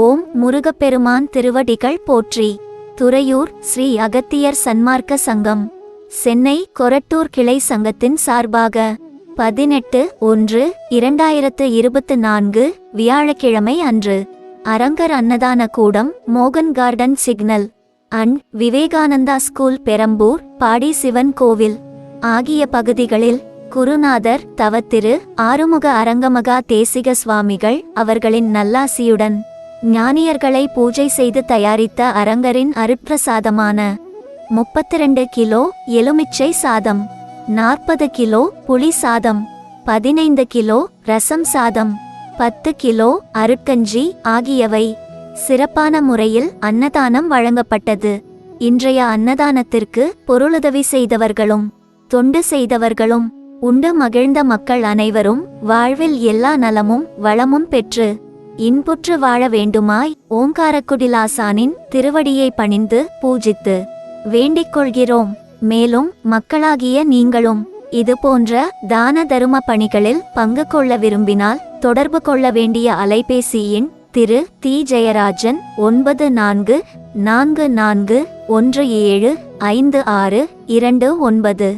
ஓம் முருகப்பெருமான் திருவடிகள் போற்றி. துறையூர் ஸ்ரீ அகத்தியர் சன்மார்க்க சங்கம். சென்னை கொரட்டூர் கிளை சங்கத்தின் சார்பாக பதினெட்டு ஒன்று இரண்டாயிரத்து இருபத்து நான்கு வியாழக்கிழமை அன்று அரங்கர் அன்னதான கூடம் மோகன் garden signal. And Vivekananda school Perambur Padi Sivan கோவில். ஆகிய பகுதிகளில் குருநாதர் தவத்திரு ஆறுமுக அரங்கமகா தேசிக சுவாமிகள் அவர்களின் நல்லாசியுடன் ஞானியர்களை பூஜை செய்து தயாரித்த அரங்கரின் அருட்பிரசாதமான முப்பத்தி ரெண்டு கிலோ எலுமிச்சை சாதம் நாற்பது கிலோ புளி சாதம் பதினைந்து கிலோ ரசம் சாதம் பத்து கிலோ அருட்கஞ்சி ஆகியவை சிறப்பான முறையில் அன்னதானம் வழங்கப்பட்டது. இன்றைய அன்னதானத்திற்கு பொருளுதவி செய்தவர்களும் தொண்டு செய்தவர்களும் உண்டு மகிழ்ந்த மக்கள் அனைவரும் வாழ்வில் எல்லா நலமும் வளமும் பெற்று இன்புற்று வாழ வேண்டுமாய் ஓங்காரக்குடிலாசானின் திருவடியை பணிந்து பூஜித்து வேண்டிக் கொள்கிறோம் மேலும் மக்களாகிய நீங்களும் இது போன்ற தான தரும பணிகளில் பங்கு கொள்ள விரும்பினால் தொடர்பு கொள்ள வேண்டிய அலைபேசி எண் திரு தி ஜெயராஜன் ஒன்பது நான்கு நான்கு நான்கு ஒன்று ஏழு ஐந்து ஆறு இரண்டு ஒன்பது.